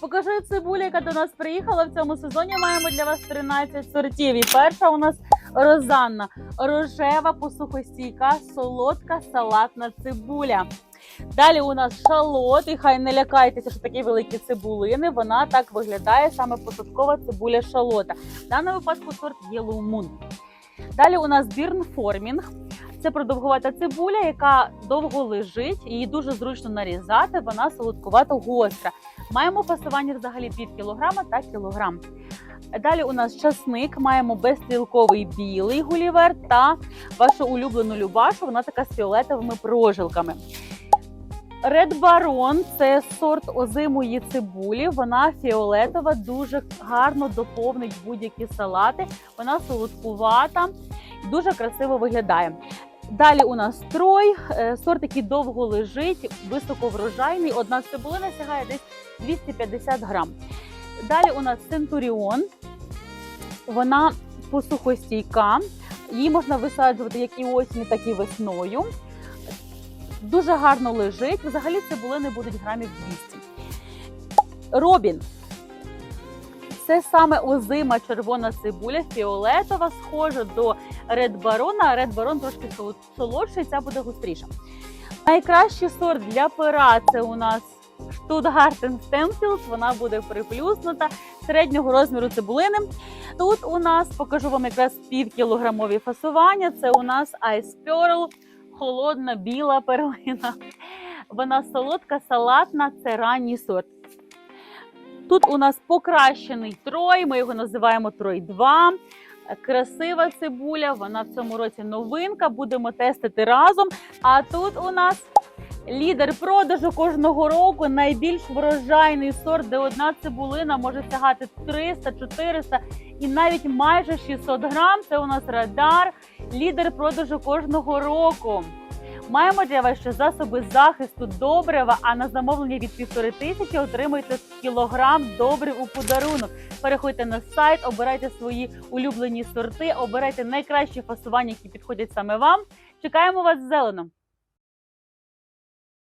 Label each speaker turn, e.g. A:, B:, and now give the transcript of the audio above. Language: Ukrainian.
A: Покажу цибулю, яка до нас приїхала в цьому сезоні. Маємо для вас 13 сортів. І перша у нас розанна, рожева, посухостійка, солодка салатна цибуля. Далі у нас шалот, і хай не лякайтеся, що такі великі цибулини. Вона так виглядає саме посадкова цибуля шалота. В даному випадку сорт Yellow Moon. Далі у нас бірнформінг. Це продовгувата цибуля, яка довго лежить, її дуже зручно нарізати. Вона солодкувато гостра. Маємо фасування взагалі пів кілограма та кілограм. Далі у нас часник, маємо безстрілковий білий гулівер та вашу улюблену любашу. Вона така з фіолетовими прожилками. Ред Барон це сорт озимої цибулі. Вона фіолетова, дуже гарно доповнить будь-які салати. Вона солодкувата, дуже красиво виглядає. Далі у нас трой, е, сорт, який довго лежить, високоврожайний. Одна цибулина сягає десь 250 грам. Далі у нас центуріон. Вона посухостійка. Її можна висаджувати як і осінню, так і весною. Дуже гарно лежить. Взагалі цибулини будуть грамів 200. Робін. Це саме озима червона цибуля, фіолетова, схожа до Baron, а Baron трошки сол- солодший, ця буде густріша. Найкращий сорт для пера це у нас Штутгартен Стенфілд. Вона буде приплюснута середнього розміру цибулини. Тут у нас покажу вам якраз півкілограмові фасування. Це у нас Ice Pearl, холодна біла перлина. Вона солодка, салатна, це ранній сорт. Тут у нас покращений трой, ми його називаємо Трой 2. Красива цибуля, вона в цьому році новинка. Будемо тестити разом. А тут у нас лідер продажу кожного року найбільш врожайний сорт, де одна цибулина може сягати 300, 400 і навіть майже 600 грам. Це у нас радар, лідер продажу кожного року. Маємо для вас ще засоби захисту добрива, а на замовлення від півтори тисячі отримуйте кілограм добрив у подарунок. Переходьте на сайт, обирайте свої улюблені сорти, обирайте найкращі фасування, які підходять саме вам. Чекаємо вас зелено.